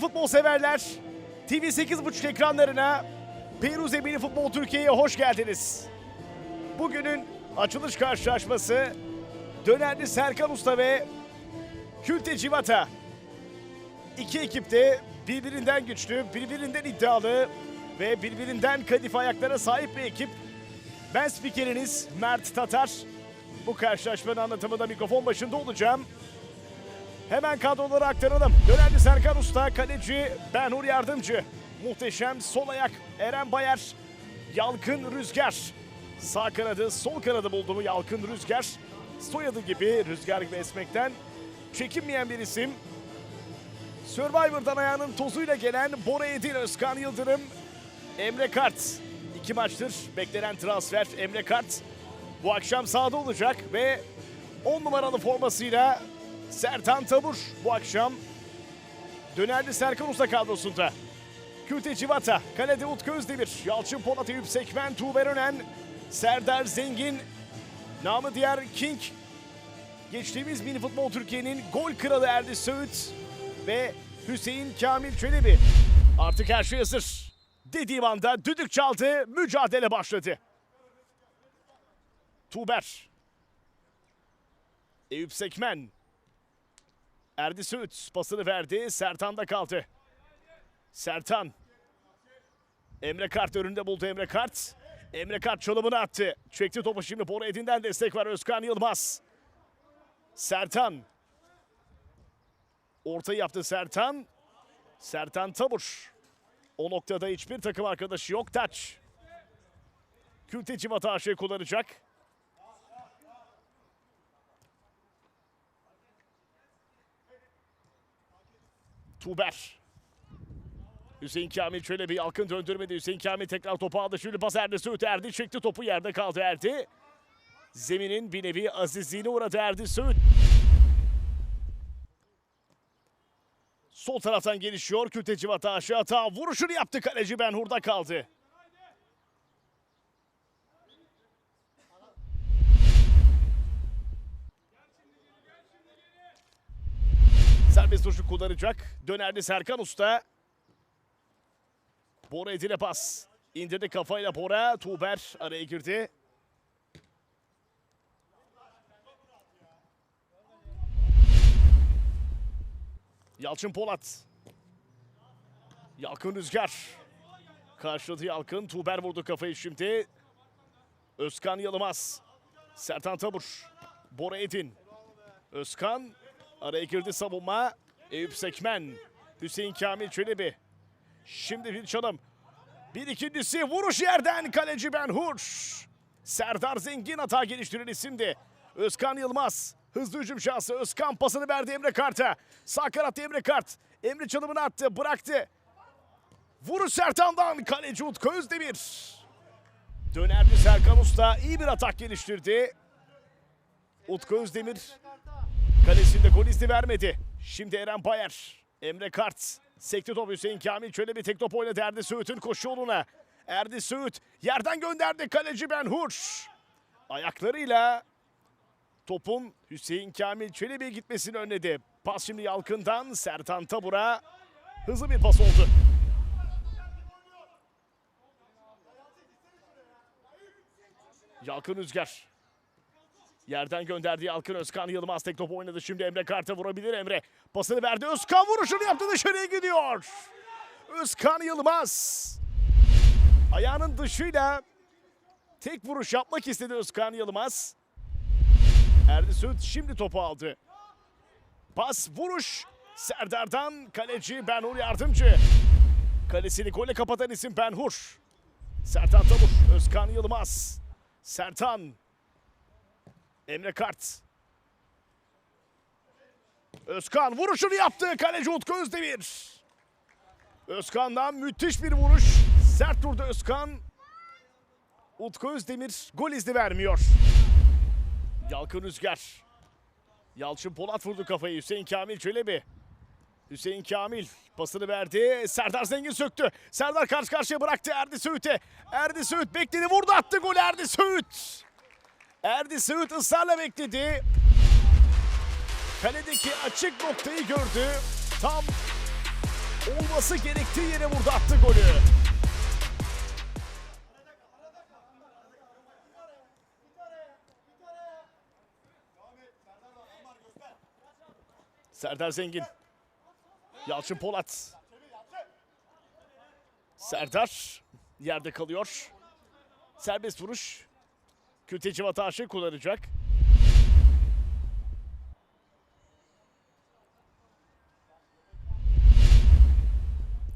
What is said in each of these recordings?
futbol severler, TV8.5 ekranlarına Peruze Mini Futbol Türkiye'ye hoş geldiniz. Bugünün açılış karşılaşması Dönerli Serkan Usta ve Külte Civata. İki ekip de birbirinden güçlü, birbirinden iddialı ve birbirinden kadife ayaklara sahip bir ekip. Ben spikeriniz Mert Tatar. Bu karşılaşmanın anlatımında mikrofon başında olacağım. Hemen kadroları aktaralım. Dönerli Serkan Usta, kaleci Benhur Yardımcı. Muhteşem sol ayak Eren Bayer. Yalkın Rüzgar. Sağ kanadı, sol kanadı buldu mu Yalkın Rüzgar. Soyadı gibi Rüzgar gibi esmekten çekinmeyen bir isim. Survivor'dan ayağının tozuyla gelen Bora Edin, Özkan Yıldırım, Emre Kart. İki maçtır beklenen transfer Emre Kart. Bu akşam sahada olacak ve 10 numaralı formasıyla Sertan Tabur bu akşam Dönerli Serkan Usta kadrosunda. Külte Civata, Kalede Utku Özdemir, Yalçın Polat Eyüp Sekmen, Tuğber Önen, Serdar Zengin, namı diğer King, geçtiğimiz mini futbol Türkiye'nin gol kralı Erdi Söğüt ve Hüseyin Kamil Çelebi. Artık her şey hazır. Dediğim anda düdük çaldı, mücadele başladı. Tuğber. Eyüp Sekmen. Erdi Söğüt pasını verdi. Sertan'da kaldı. Sertan. Emre Kart önünde buldu Emre Kart. Emre Kart çalımını attı. Çekti topu şimdi Bora Edin'den destek var Özkan Yılmaz. Sertan. Orta yaptı Sertan. Sertan Tabur. O noktada hiçbir takım arkadaşı yok. Taç. Külte Civata AŞ kullanacak. Tuber. Hüseyin Kamil şöyle bir yalkın döndürmedi. Hüseyin Kamil tekrar topu aldı. Şimdi pas Erdi Söğüt Erdi çekti topu yerde kaldı Erdi. Zeminin bir nevi azizliğine uğradı Erdi Söğüt. Sol taraftan gelişiyor. Küteci Vata aşağı hata. Vuruşunu yaptı kaleci Ben Hur'da kaldı. Serbest vuruşu kullanacak. Dönerli Serkan Usta. Bora Edin'e pas. İndirdi kafayla Bora. Tuğber araya girdi. Yalçın Polat. Yalkın Rüzgar. Karşıladı Yalkın. Tuğber vurdu kafayı şimdi. Özkan Yılmaz. Sertan Tabur. Bora Edin. Özkan. Araya girdi savunma. Eyüp Sekmen. Hüseyin Kamil Çelebi. Şimdi bir çalım. Bir ikincisi vuruş yerden kaleci Ben Hur. Serdar Zengin hata geliştiren isimdi. Özkan Yılmaz. Hızlı hücum şansı. Özkan pasını verdi Emre Kart'a. Sağ kanatta Emre Kart. Emre çalımını attı. Bıraktı. Vuruş Sertan'dan kaleci Utku Özdemir. Dönerdi Serkan Usta. iyi bir atak geliştirdi. Utku Özdemir kalesinde gol izni vermedi. Şimdi Eren Bayer. Emre Kart. Sekti top Hüseyin Kamil. Şöyle bir tek top oynadı Erdi Söğüt'ün koşu yoluna. Erdi Söğüt yerden gönderdi kaleci Ben Hur. Ayaklarıyla topun Hüseyin Kamil Çelebi'ye gitmesini önledi. Pas şimdi Yalkın'dan Sertan Tabur'a hızlı bir pas oldu. Yalkın Rüzgar. Yerden gönderdi Yalkın Özkan Yılmaz tek oynadı. Şimdi Emre Kart'a vurabilir Emre. Pasını verdi. Özkan vuruşunu yaptı dışarıya gidiyor. Özkan Yılmaz. Ayağının dışıyla tek vuruş yapmak istedi Özkan Yılmaz. Erdi Söğüt şimdi topu aldı. Pas vuruş Serdar'dan kaleci Benhur yardımcı. Kalesini gole kapatan isim Benhur. Sertan Tabur, Özkan Yılmaz. Sertan. Emre Kart. Özkan vuruşunu yaptı. Kaleci Utku Özdemir. Özkan'dan müthiş bir vuruş. Sert durdu Özkan. Utku Özdemir gol izni vermiyor. Yalkın Rüzgar. Yalçın Polat vurdu kafayı. Hüseyin Kamil Çelebi. Hüseyin Kamil pasını verdi. Serdar Zengin söktü. Serdar karşı karşıya bıraktı Erdi Söğüt'e. Erdi Söğüt bekledi vurdu attı gol Erdi Söğüt. Erdi Söğüt ısrarla bekledi. Kaledeki açık noktayı gördü. Tam olması gerektiği yere vurdu attı golü. Serdar Zengin. Yalçın Polat. Serdar yerde kalıyor. Serbest vuruş. Külteci Vataş'ı kullanacak.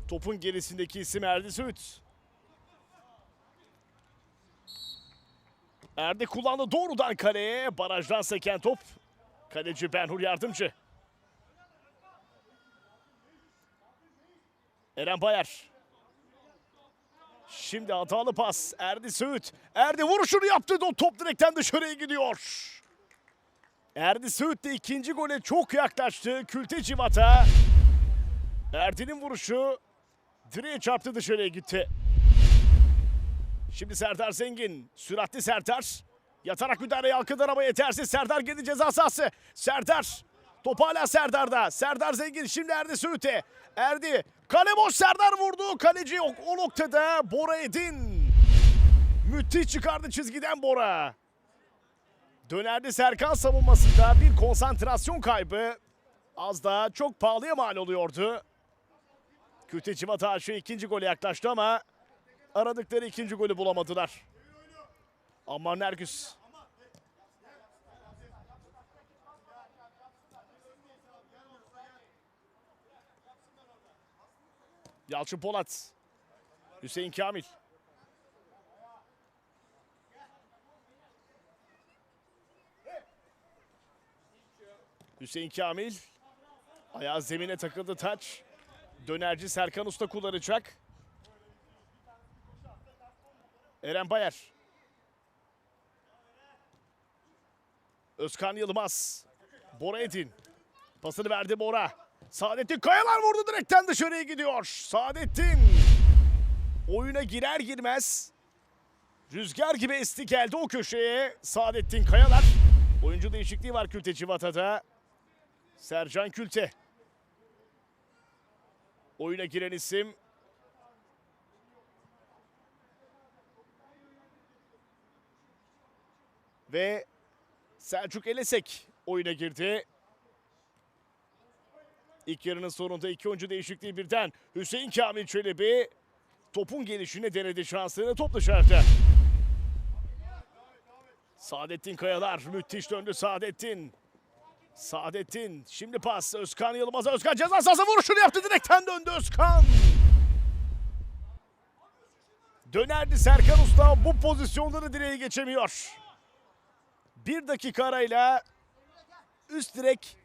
Topun gerisindeki isim Erdi Söğüt. Erdi kullandı doğrudan kaleye. Barajdan seken top. Kaleci Benhur yardımcı. Eren Bayar. Şimdi hatalı pas. Erdi Söğüt. Erdi vuruşunu yaptı. O top direkten dışarıya gidiyor. Erdi Söğüt de ikinci gole çok yaklaştı. Külte Civata. Erdi'nin vuruşu direğe çarptı dışarıya gitti. Şimdi Serdar Zengin. Süratli Serdar. Yatarak müdahale Yalkın araba yetersiz. Serdar girdi ceza sahası. Serdar. Top hala Serdar'da. Serdar Zengin şimdi Erdi Söğüt'e. Erdi. Kale boş Serdar vurdu. Kaleci yok. O noktada Bora Edin. Müthiş çıkardı çizgiden Bora. Dönerdi Serkan savunmasında bir konsantrasyon kaybı. Az daha çok pahalıya mal oluyordu. Küteci Vataşı ikinci gole yaklaştı ama aradıkları ikinci golü bulamadılar. Ammar Nergis. Yalçın Polat. Hüseyin Kamil. Hüseyin Kamil. Ayağı zemine takıldı taç. Dönerci Serkan Usta kullanacak. Eren Bayar. Özkan Yılmaz. Bora Edin. Pasını verdi Bora. Saadettin Kayalar vurdu direkten dışarıya gidiyor. Saadettin. Oyuna girer girmez. Rüzgar gibi esti geldi o köşeye. Saadettin Kayalar. Oyuncu değişikliği var Külte Civata'da. Sercan Külte. Oyuna giren isim ve Selçuk Elesek oyuna girdi. İlk yarının sonunda iki oyuncu değişikliği birden. Hüseyin Kamil Çelebi topun gelişine denedi şansını top dışarıda. Saadettin Kayalar müthiş döndü Saadettin. Saadettin şimdi pas Özkan Yılmaz'a Özkan ceza sahası vuruşunu yaptı direkten döndü Özkan. Dönerdi Serkan Usta bu pozisyonları direğe geçemiyor. Bir dakika arayla üst direk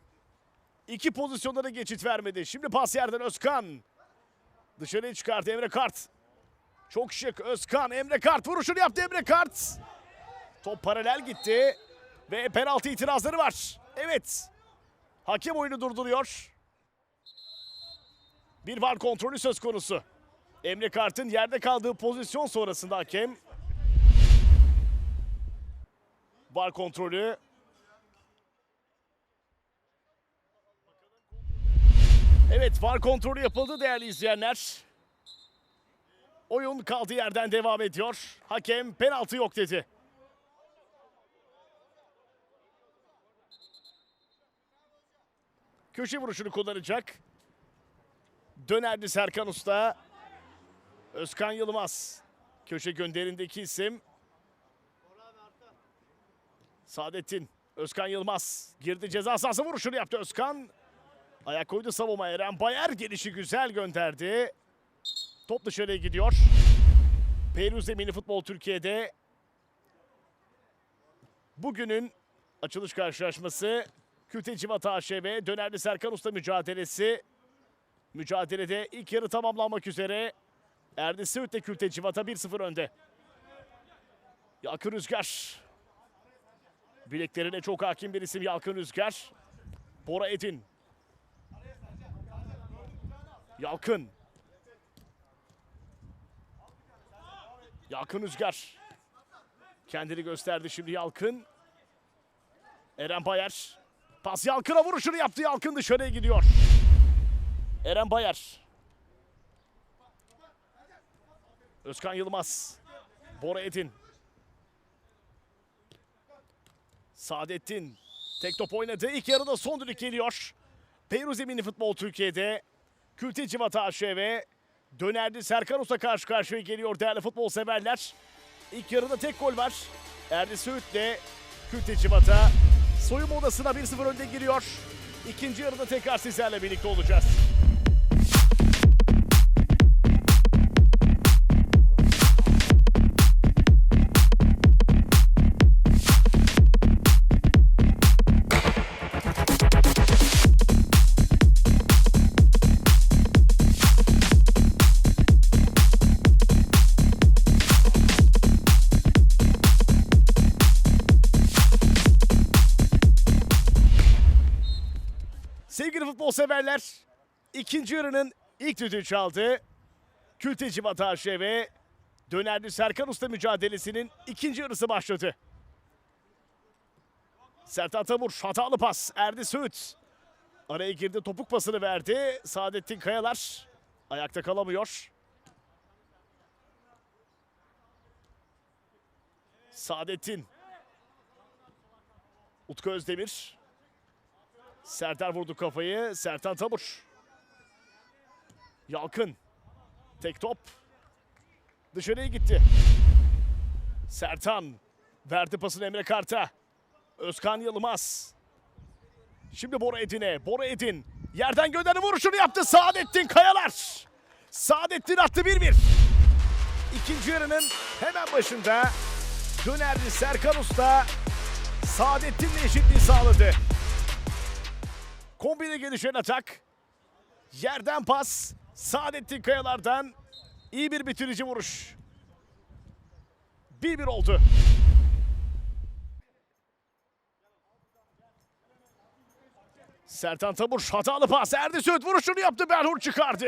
iki pozisyonlara geçit vermedi. Şimdi pas yerden Özkan. Dışarıya çıkarttı Emre Kart. Çok şık Özkan Emre Kart vuruşunu yaptı Emre Kart. Top paralel gitti ve penaltı itirazları var. Evet. Hakem oyunu durduruyor. Bir var kontrolü söz konusu. Emre Kart'ın yerde kaldığı pozisyon sonrasında hakem var kontrolü. Evet var kontrolü yapıldı değerli izleyenler. Oyun kaldığı yerden devam ediyor. Hakem penaltı yok dedi. Köşe vuruşunu kullanacak. Dönerdi Serkan Usta. Özkan Yılmaz. Köşe gönderindeki isim. Saadettin. Özkan Yılmaz. Girdi ceza sahası vuruşunu yaptı Özkan. Ayak koydu savunma Eren Bayer gelişi güzel gönderdi. Top dışarıya gidiyor. Peyruz Mini Futbol Türkiye'de bugünün açılış karşılaşması Külteci Vata AŞ ve Dönerli Serkan Usta mücadelesi. Mücadelede ilk yarı tamamlanmak üzere. Erdi Söğüt'le Külteci Vata 1-0 önde. Yalkın Rüzgar. Bileklerine çok hakim bir isim Yalkın Rüzgar. Bora Edin. Yalkın. Yalkın Rüzgar. Kendini gösterdi şimdi Yalkın. Eren Bayer. Pas Yalkın'a vuruşunu yaptı. Yalkın dışarıya gidiyor. Eren Bayer. Özkan Yılmaz. Bora Edin. Saadettin. Tek top oynadı. İlk yarıda son düdük geliyor. Peyruz Emini Futbol Türkiye'de Külti Civat AŞ ve Dönerdi Serkan Usta karşı karşıya geliyor değerli futbol severler. İlk yarıda tek gol var. Erdi Söğüt de Külti Civat'a soyunma odasına 1-0 önde giriyor. İkinci yarıda tekrar sizlerle birlikte olacağız. Severler, ikinci yarının ilk düdüğü çaldı. Külteci Vataşe ve Dönerli Serkan Usta mücadelesinin ikinci yarısı başladı. Sertan Tamur hatalı pas. Erdi Söğüt. Araya girdi topuk pasını verdi. Saadettin Kayalar ayakta kalamıyor. Saadettin. Utku Özdemir. Serdar vurdu kafayı. Sertan Tabur. Yalkın. Tek top. Dışarıya gitti. Sertan. Verdi pasını Emre Kart'a. Özkan Yılmaz. Şimdi Bora Edin'e. Bora Edin. Yerden gönderdi vuruşunu yaptı. Saadettin Kayalar. Saadettin attı 1-1. İkinci yarının hemen başında Dönerli Serkan Usta Saadettin'le eşitliği sağladı. Kombine gelişen atak. Yerden pas. Saadettin Kayalar'dan iyi bir bitirici vuruş. 1-1 oldu. Sertan Tabur hatalı pas. Erdi Söğüt vuruşunu yaptı. Berhur çıkardı.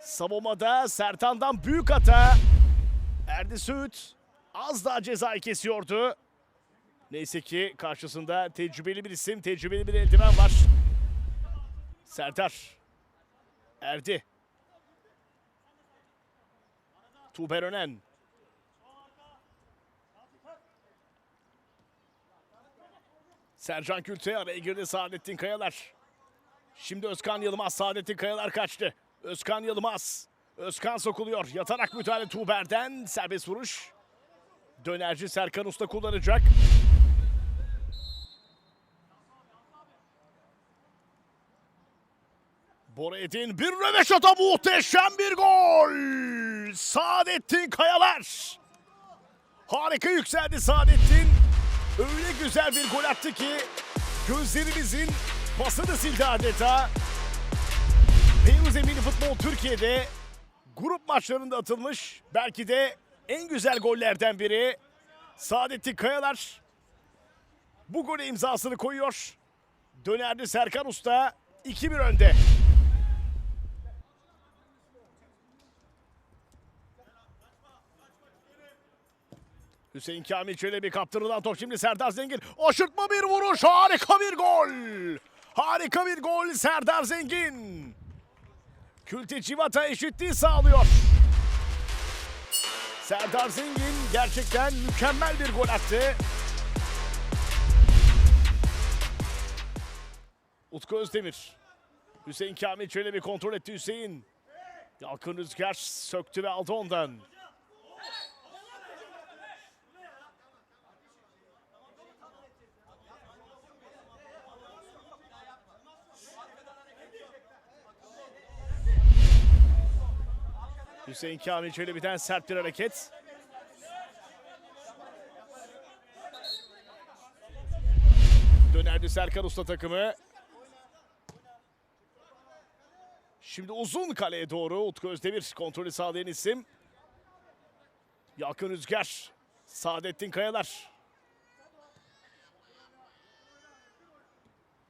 Savunmada Sertan'dan büyük hata. Erdi Söğüt az daha cezayı kesiyordu. Neyse ki karşısında tecrübeli bir isim, tecrübeli bir eldiven var. Serdar. Erdi. Tuğber Önen. Sercan Külte araya girdi Saadettin Kayalar. Şimdi Özkan Yılmaz, Saadettin Kayalar kaçtı. Özkan Yılmaz. Özkan sokuluyor. Yatarak müdahale Tuğber'den serbest vuruş. Dönerci Serkan Usta kullanacak. Bora Edin bir röveşata muhteşem bir gol. Saadettin Kayalar. Harika yükseldi Saadettin. Öyle güzel bir gol attı ki gözlerimizin basını sildi adeta. Peyruz Emini Futbol Türkiye'de grup maçlarında atılmış belki de en güzel gollerden biri. Saadettin Kayalar bu gole imzasını koyuyor. Dönerdi Serkan Usta 2-1 önde. Hüseyin Kamil Çelebi kaptırılan top şimdi Serdar Zengin. Aşırtma bir vuruş harika bir gol. Harika bir gol Serdar Zengin. Külti Civata eşitliği sağlıyor. Serdar Zengin gerçekten mükemmel bir gol attı. Utku Özdemir. Hüseyin Kamil Çelebi kontrol etti Hüseyin. Yalkın Rüzgar söktü ve aldı ondan. Hüseyin Kamil Çelebi'den sert bir hareket. Dönerdi Serkan Usta takımı. Şimdi uzun kaleye doğru Utku Özdemir kontrolü sağlayan isim. Yakın Rüzgar. Saadettin Kayalar.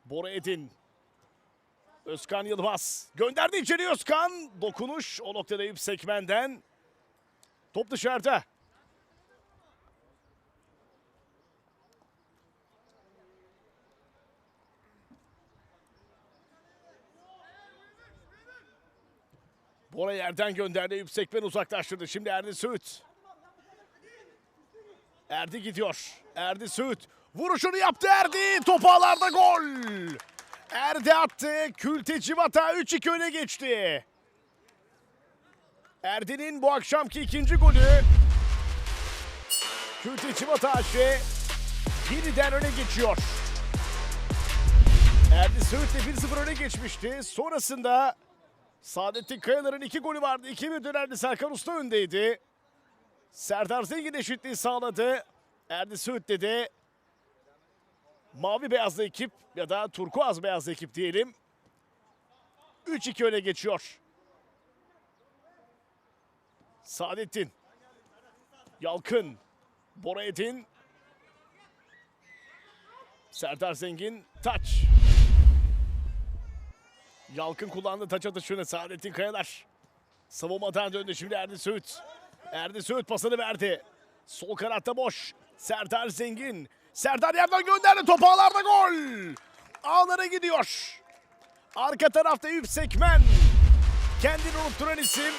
Bora Edin. Özkan Yılmaz. Gönderdi içeri Özkan. Dokunuş o noktada Eyüp Sekmen'den. Top dışarıda. Bora yerden gönderdi. Yüksekmen uzaklaştırdı. Şimdi Erdi Söğüt. Erdi gidiyor. Erdi Söğüt. Vuruşunu yaptı Erdi. Top ağlarda gol. Erdi attı. Külte Civata 3-2 öne geçti. Erdi'nin bu akşamki ikinci golü. Külte Civata AŞ yeniden öne geçiyor. Erdi Söğüt'le 1-0 öne geçmişti. Sonrasında Saadettin Kayalar'ın iki golü vardı. 2-1 dönerdi. Serkan Usta öndeydi. Serdar Zengin eşitliği sağladı. Erdi Söğüt dedi. Mavi beyazlı ekip ya da turkuaz beyazlı ekip diyelim. 3-2 öne geçiyor. Saadettin. Yalkın. Bora Edin. Serdar Zengin. Taç. Yalkın kullandı taç atışını. Saadettin Kayalar. Savunmadan döndü şimdi Erdi Söğüt. Erdi Söğüt pasını verdi. Sol kanatta boş. Serdar Zengin. Serdar yerden gönderdi. Top ağlarda gol. Ağlara gidiyor. Arka tarafta Eyüp Sekmen. Kendini unutturan isim.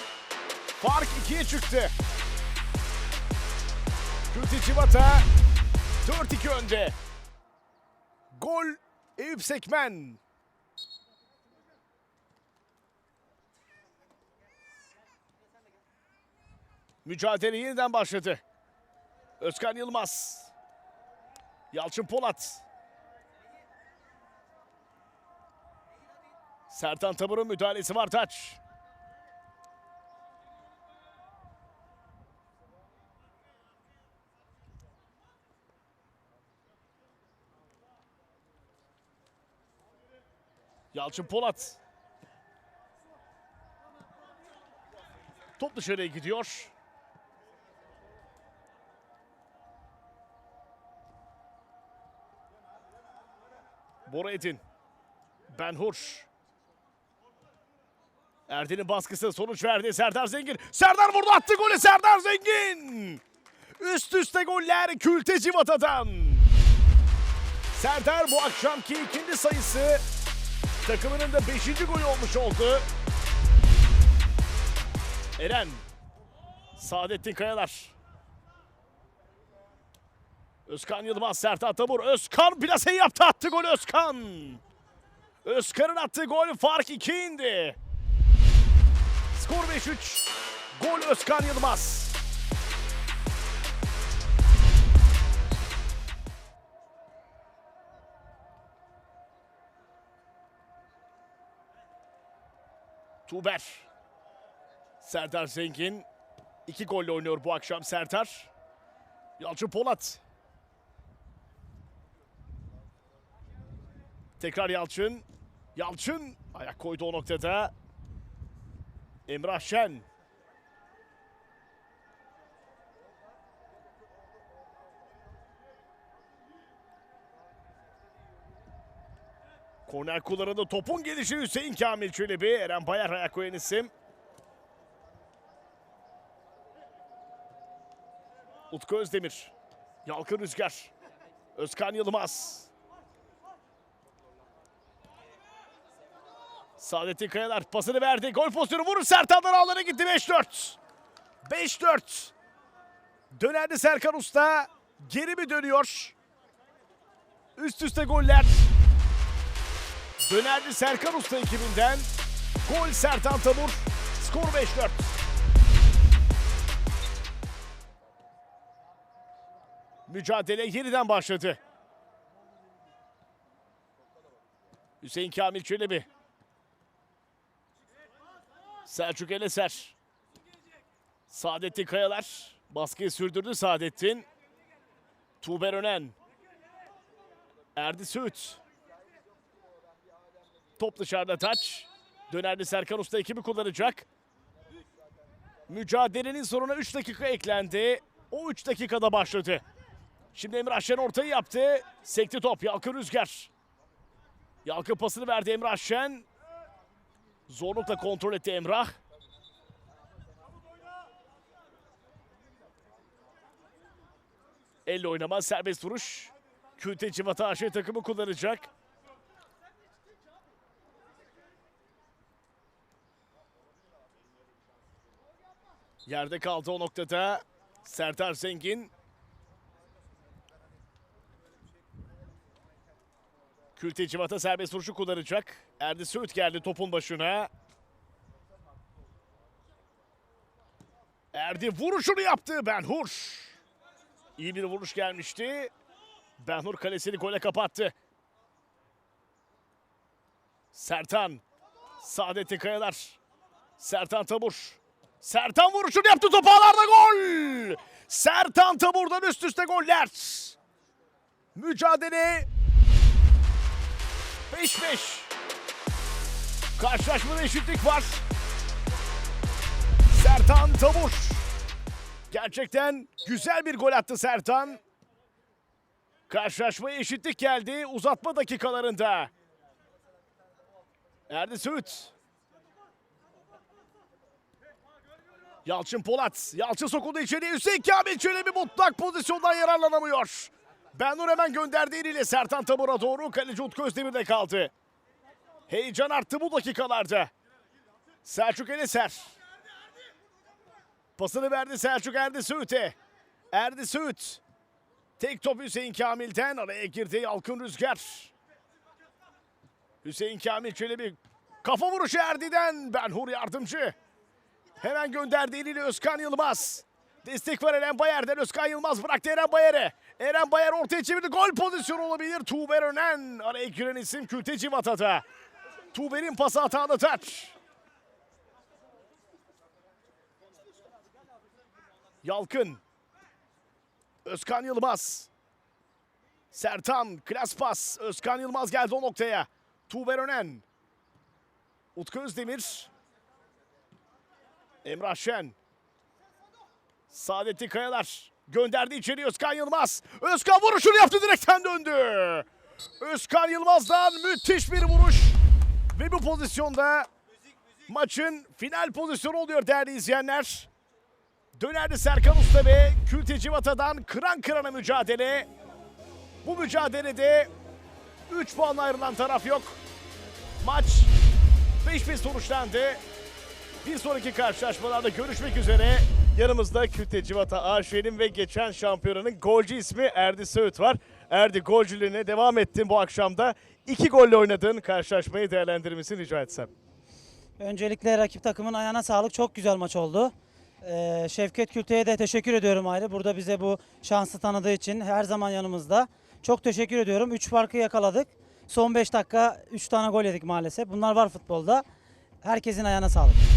Fark ikiye çıktı. Külti Çivata 4-2 önde. Gol Eyüp Sekmen. Mücadele yeniden başladı. Özkan Yılmaz. Yalçın Polat. Sertan Tabur'un müdahalesi var taç. Yalçın Polat. Top dışarıya gidiyor. Bora Edin. Ben Hurş. Erdin'in baskısı sonuç verdi. Serdar Zengin. Serdar vurdu attı golü Serdar Zengin. Üst üste goller Külte Civata'dan. Serdar bu akşamki ikinci sayısı takımının da beşinci golü olmuş oldu. Eren. Saadettin Kayalar. Özkan Yılmaz, Sertan Tabur. Özkan plaseyi yaptı attı golü Özkan. Özkan'ın attığı gol fark 2 indi. Skor 5-3. Gol Özkan Yılmaz. Tuber. Serdar Zengin. iki golle oynuyor bu akşam Serdar. Yalçın Polat. Tekrar Yalçın. Yalçın ayak koydu o noktada. Emrah Şen. Korner kullanıldı. Topun gelişi Hüseyin Kamil Çelebi. Eren Bayar ayak koyan isim. Utku Özdemir. Yalkın Rüzgar. Özkan Yılmaz. Saadettin Kayalar pasını verdi. Gol pozisyonu vurur. Sertan'dan ağlara gitti 5-4. 5-4. Dönerdi Serkan Usta. Geri mi dönüyor? Üst üste goller. Dönerdi Serkan Usta ekibinden. Gol Sertan Tabur. Skor 5-4. Mücadele yeniden başladı. Hüseyin Kamil Çelebi. Selçuk Eleser. Saadettin Kayalar. Baskıyı sürdürdü Saadettin. Tuğber Önen. Erdi Söğüt. Top dışarıda taç. Dönerli Serkan Usta ekibi kullanacak. Mücadelenin sonuna 3 dakika eklendi. O 3 dakikada başladı. Şimdi Emrah Şen ortayı yaptı. Sekti top. Yalkın Rüzgar. Yalkın pasını verdi Emrah Şen. Zorlukla kontrol etti Emrah. Elle oynama serbest vuruş. Külte Civata AŞ takımı kullanacak. Yerde kaldı o noktada. Serdar Zengin. Külte Civata serbest vuruşu kullanacak. Erdi Söğüt geldi topun başına. Erdi vuruşunu yaptı Benhur. İyi bir vuruş gelmişti. Benhur kalesini gole kapattı. Sertan. Saadettin Kayalar. Sertan Tabur. Sertan vuruşunu yaptı top ağlarda gol. Sertan Tabur'dan üst üste goller. Mücadele 5-5. Karşılaşmada eşitlik var. Sertan Tabur. Gerçekten güzel bir gol attı Sertan. Karşılaşmaya eşitlik geldi uzatma dakikalarında. Erdi Söğüt. Yalçın Polat. Yalçın sokuldu içeriye. Hüseyin Kamil Çelebi mutlak pozisyondan yararlanamıyor. Benur hemen gönderdi eliyle Sertan Tabur'a doğru. Kaleci Utku Özdemir'de kaldı. Heyecan arttı bu dakikalarda. Selçuk Eneser. Pasını verdi Selçuk Erdi Söğüt'e. Erdi Söğüt. Tek top Hüseyin Kamil'den araya girdi Yalkın Rüzgar. Hüseyin Kamil Çelebi kafa vuruşu Erdi'den Benhur yardımcı. Hemen gönderdi eliyle Özkan Yılmaz. Destek var Eren Bayer'den Özkan Yılmaz bıraktı Eren Bayer'e. Eren Bayer ortaya çevirdi. Gol pozisyonu olabilir. Tuğber Önen araya giren isim Külte Civata'da. Tuğber'in pası hatalı taç. Yalkın. Özkan Yılmaz. Sertan klas pas. Özkan Yılmaz geldi o noktaya. Tuğber Önen. Utku Özdemir. Emrah Şen. Saadettin Kayalar. Gönderdi içeri Özkan Yılmaz. Özkan vuruşunu yaptı direkten döndü. Özkan Yılmaz'dan müthiş bir vuruş. Ve bu pozisyonda maçın final pozisyonu oluyor değerli izleyenler. Dönerdi Serkan Usta ve Külte Civata'dan kıran kırana mücadele. Bu mücadelede 3 puan ayrılan taraf yok. Maç 5-1 sonuçlandı. Bir sonraki karşılaşmalarda görüşmek üzere. Yanımızda Külte Civata AŞ'nin ve geçen şampiyonanın golcü ismi Erdi Söğüt var. Erdi golcülüğüne devam ettin bu akşamda. İki golle oynadın. Karşılaşmayı değerlendirmesini rica etsem. Öncelikle rakip takımın ayağına sağlık. Çok güzel maç oldu. Ee, Şevket Külte'ye de teşekkür ediyorum ayrı. Burada bize bu şansı tanıdığı için her zaman yanımızda. Çok teşekkür ediyorum. 3 farkı yakaladık. Son 5 dakika 3 tane gol yedik maalesef. Bunlar var futbolda. Herkesin ayağına sağlık.